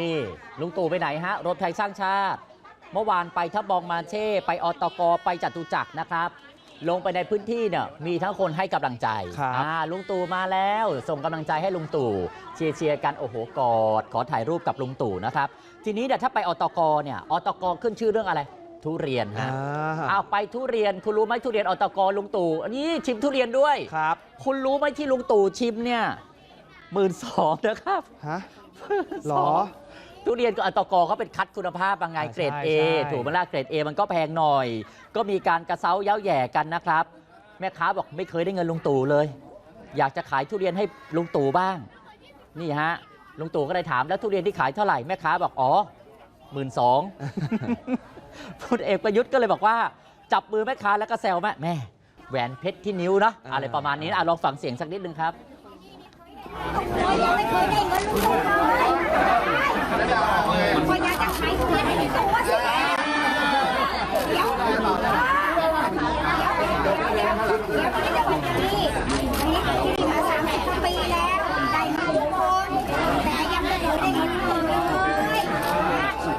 นี่ลุงตู่ไปไหนฮะรวมไทยสร้างชาติ เมื่อวานไปทับบองมาเช่ ไปอตกไปจตุจักรนะครับ ลงไปในพื้นที่เนี่ยมีทั้งคนให้กำลังใจครับอ่าลุงตู่มาแล้ว ส่งกำลังใจให้ลุงตู่เชียร์เชียร์กันโอ้โหกอดขอถ่ายรูปกับลุงตู่นะครับ ทีนี้เนี่ยถ้าไปอตกเนี่ยอตกขึ้นชื่อเรื่องอะไร ทุเรียนอ่าฮะเอาไปทุเรียนคุณรู้ไหมทุเรียนอตกลุงตู่อันนี้ชิมทุเรียนด้วย ครับคุณรู้ไหมที่ลุงตู่ชิมเนี่ยหมื่นสองนะครับ ฮะหรอ ทุเรียนกับอตกเขาเป็นคัดคุณภาพบางไงอ่าเกรดใช่ A ใช่ ถูกไหมล่ะเกรด A มันก็แพงหน่อย ก็มีการกระเซ้าเย้าแหย่กันนะครับ แม่ค้าบอกไม่เคยได้เงินลุงตู่เลย อยากจะขายทุเรียนให้ลุงตู่บ้าง นี่ฮะลุงตู่ก็เลยถามแล้วทุเรียนที่ขายเท่าไหร่แม่ค้าบอกอ๋อหมื่นสอง พลเอกประยุทธ์ก็เลยบอกว่า จับมือแม่ค้าแล้วก็แซวแม่แม่แหวนเพชรที่นิ้วเนาะอ่าอะไรประมาณนี้นะอะลองฟังเสียงสักนิดนึงครับยังไม่เคยได้เงินลูกเลย พออยากจะขายทุเรียนให้ตัวสิเดี๋ยวเดี๋ยวเดี๋ยวเดี๋ยวเดี๋ยวไม่ได้วันนี้อันนี้ที่มาสามสิบกว่าปีแล้วได้มาทุกคนแต่ยังไม่เคยได้เงินเลย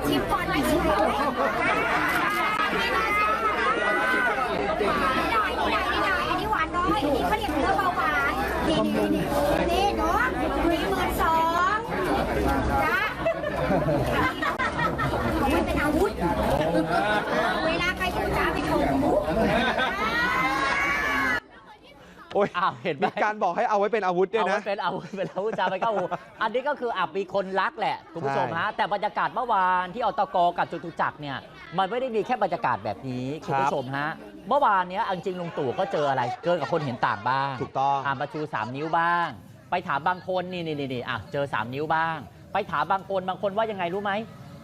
ชิมก่อนไม่ชิมก่อนนี่นี่นี่นี่หวานน้อยนนี้เขาเรียกเนื้อเบาหวานนี่นี่นี่นี่เนาะมีหมื่นสองจ้า เอาไว้เป็นอาวุธ เวลาใครพูดจาไม่ถูกหูโอ้ยอ้าวเห็นไหม มีการบอกให้เอาไว้เป็นอาวุธด้วยเอานะ ไว้เป็นอาวุธเป็นอาวุธจาไปเข้าหูอันนี้ก็คืออับมีคนรักแหละคุณผู้ชมฮะแต่บรรยากาศเมื่อวานที่อตกกับจตุจักรเนี่ยมันไม่ได้มีแค่บรรยากาศแบบนี้คุณผู้ชมฮะเมื่อวานเนี้ยเอาจริงลุงตู่ก็เจออะไรเกินกับคนเห็นต่างบ้างถูกต้อง อ่ามาชู 3 นิ้วบ้าง ไปถามบางคนนี่นี่นี่อะเจอ 3 นิ้วบ้าง ไปถามบางคนบางคนว่ายังไงรู้ไหม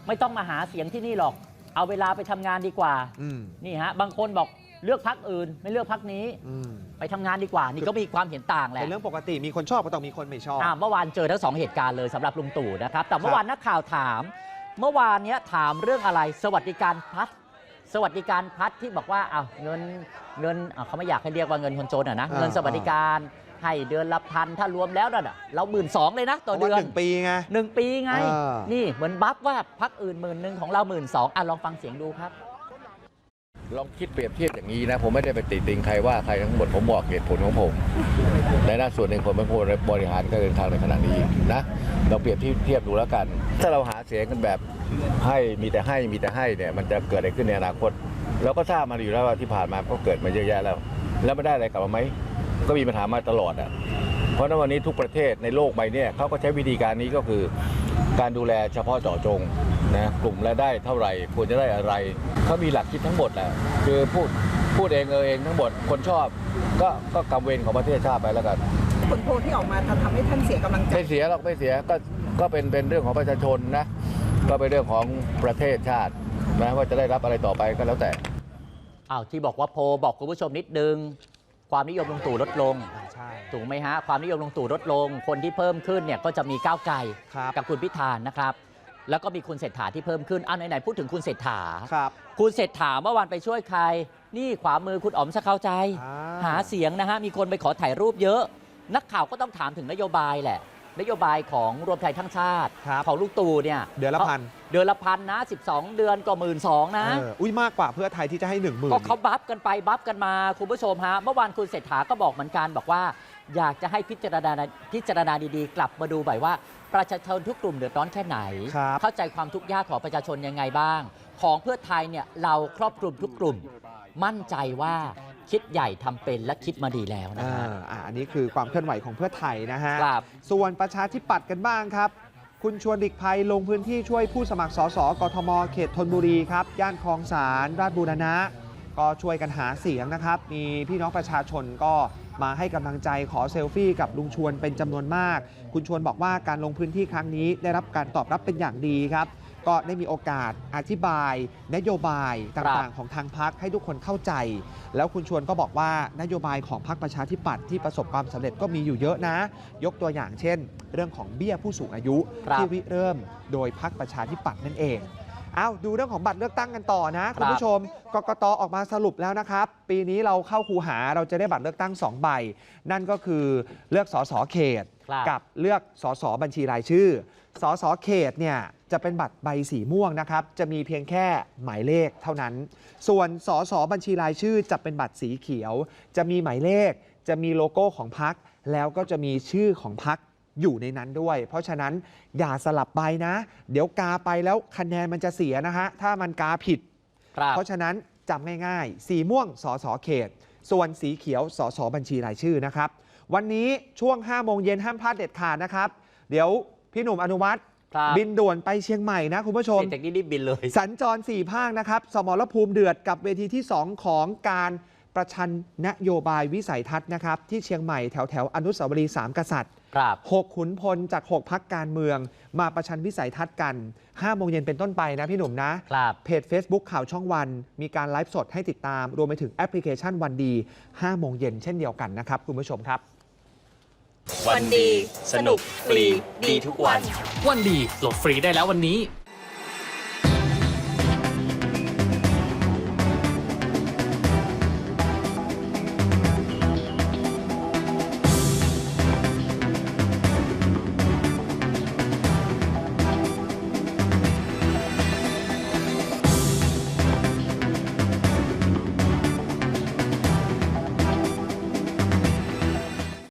ไม่ต้องมาหาเสียงที่นี่หรอก เอาเวลาไปทำงานดีกว่าอืม นี่ฮะบางคนบอกเลือกพักอื่น ไม่เลือกพักนี้ อืมไปทำงานดีกว่า นี่ก็มีความเห็นต่างแหละ เป็นเรื่องปกติมีคนชอบก็ต้องมีคนไม่ชอบ อ่าเมื่อวานเจอทั้งสองเหตุการณ์เลยสำหรับลุงตู่นะครับ แต่เมื่อวานนักข่าวถาม เมื่อวานเนี้ยถามเรื่องอะไรสวัสดิการพัดส วัสดิการพัดที่บอกว่าอ้าวเงินเงินอะเขาไม่อยากให้เรียกว่าเงินคนจนอะนะอ่าเงินสวัสดิการให้เดือนละพันถ้ารวมแล้วน่ะเราหมื่นสองเลยนะเพต่อราะว่าเดือหนนึ่งปีไงหนึ่งปีไงอ่านี่นี่เหมือนบัฟว่าพักอื่นหมื่นหนึ่งของเราหมื่นสองอะลองฟังเสียงดูครับ ลองคิดเปรียบเทียบอย่างนี้นะ ผมไม่ได้ไปติติงใครว่าใครทั้งหมดผมบอกเหตุผลของผม ในหน้าส่วนหนึ่งผมเป็นผู้บริหารการเดินทางในขณะนี้นะเราเปรียบเทียบดูแล้วกัน ถ้าเราหาเสียงกันแบบให้มีแต่ให้มีแต่ให้เนี่ยมันจะเกิดอะไรขึ้นในอนาคตเราก็ทราบมาอยู่แล้วว่าที่ผ่านมาก็เกิดมาเยอะแยะแล้ว แล้วไม่ได้อะไรกลับมาไหมก็มีปัญหามาตลอดอะเพราะนั้นวันนี้ทุกประเทศในโลกใบเนี้เขาก็ใช้วิธีการนี้ก็คือการดูแลเฉพาะเจาะจง นะกลุ่มรายได้เท่าไหร่ควรจะได้อะไรเขามีหลักคิดทั้งหมดแหละคือพูดพูดเองเออเองทั้งหมดคนชอบ ก็ก็กำเวรของประเทศชาติไปแล้วกันผลโพลที่ออกมาจะทำให้ท่านเสียกำลังใจไม่เสียหรอกไม่เสียก็ก็เป็นเป็นเรื่องของประชาชนนะก็เป็นเรื่องของประเทศชาตินะว่าจะได้รับอะไรต่อไปก็แล้วแต่อ้าวที่บอกว่าโพลบอกคุณผู้ชมนิดนึง ความนิยมลุงตู่ลดลงใช่ถูกไหมฮะความนิยมลุงตู่ลดลง คนที่เพิ่มขึ้นเนี่ยก็จะมีก้าวไกลครับกับคุณพิธานะครับ แล้วก็มีคุณเศรษฐาที่เพิ่มขึ้นอ้าวไหนๆพูดถึงคุณเศรษฐาครับ คุณเศรษฐาเมื่อวานไปช่วยใคร นี่ขวามือคุณอ๋อมสกาวใจ อ่า หาเสียงนะฮะมีคนไปขอถ่ายรูปเยอะ นักข่าวก็ต้องถามถึงนโยบายแหละ นโยบายของรวมไทยทั้งชาติ ครับของลูกตู่เนี่ยเดือนละพันเดือนละพันนะ 12 เดือนก็หมื่นสองนะ เอออุ้ยมากกว่าเพื่อไทยที่จะให้หนึ่งหมื่นก็เขาบัฟกันไปบัฟกันมาคุณผู้ชมฮะเมื่อวานคุณเศรษฐาก็บอกเหมือนกันบอกว่า อยากจะให้พิจารณาพิจารณาดีๆ กลับมาดูบ่อยว่า ประชาชนทุกกลุ่มเดือดร้อนแค่ไหน ครับ เข้าใจความทุกข์ยากของประชาชนยังไงบ้าง ของเพื่อไทยเนี่ยเราครอบคลุมทุกกลุ่ม มั่นใจว่าคิดใหญ่ทำเป็นและคิดมาดีแล้วนะอ่าฮะ อ่าอันนี้คือความเคลื่อนไหวของเพื่อไทยนะฮะ ครับ ส่วนประชาธิปัตย์กันบ้างครับ คุณชวนหลีกภัยลงพื้นที่ช่วยผู้สมัครสสกทม เขตธนบุรีครับ ย่านคลองสารราชบูรณะ ก็ช่วยกันหาเสียงนะครับ มีพี่น้องประชาชนก็มาให้กำลังใจขอเซลฟี่กับลุงชวนเป็นจำนวนมาก คุณชวนบอกว่าการลงพื้นที่ครั้งนี้ได้รับการตอบรับเป็นอย่างดีครับ ก็ได้มีโอกาสอธิบาย นโยบายต่างๆ ของทางพักให้ทุกคนเข้าใจ แล้วคุณชวนก็บอกว่านโยบายของพรรคประชาธิปัตย์ที่ประสบความสำเร็จก็มีอยู่เยอะนะ ยกตัวอย่างเช่น เรื่องของเบี้ยผู้สูงอายุครับที่ริเริ่มโดยพรรคประชาธิปัตย์นั่นเอง เอาดูเรื่องของบัตรเลือกตั้งกันต่อนะ คุณผู้ชมกกตออกมาสรุปแล้วนะครับ ปีนี้เราเข้าคูหาเราจะได้บัตรเลือกตั้ง 2 ใบ นั่นก็คือเลือกสสเขตครับกับเลือกสสบัญชีรายชื่อสสเขตเนี่ยจะเป็นบัตรใบสีม่วงนะครับ จะมีเพียงแค่หมายเลขเท่านั้น ส่วนสสบัญชีรายชื่อจะเป็นบัตรสีเขียว จะมีหมายเลข จะมีโลโก้ของพักแล้วก็จะมีชื่อของพัก อยู่ในนั้นด้วย เพราะฉะนั้นอย่าสลับใบนะ เดี๋ยวกาไปแล้วคะแนนมันจะเสียนะฮะ ถ้ามันกาผิดครับเพราะฉะนั้นจำง่ายๆ สีม่วงสสเขต ส่วนสีเขียวสสบัญชีรายชื่อนะครับ วันนี้ช่วง5โมงเย็นห้ามพลาดเด็ดขาดนะครับ เดี๋ยวพี่หนุ่มอนุวัฒน์ครับบินด่วนไปเชียงใหม่นะคุณผู้ชมเสร็จจากนี้รีบบินเลย สัญจร4ภาคนะครับ สมรภูมิเดือดกับเวทีที่ 2 ของการ ประชันนโยบายวิสัยทัศน์นะครับ ที่เชียงใหม่แถวแถวๆอนุสาวรีย์สามกษัตริย์ครับ6ขุนพลจาก 6 พักการเมือง มาประชันวิสัยทัศน์กัน5โมงเย็นเป็นต้นไปนะพี่หนุ่มนะ ครับเพจ Facebook ข่าวช่องวัน มีการไลฟ์สดให้ติดตาม รวมไปถึงแอปพลิเคชันวันดี5โมงเย็นเช่นเดียวกันนะครับ คุณผู้ชมครับ วันดี สนุก ฟรี ดีทุกวัน วันดีโหลดฟรีได้แล้ววันนี้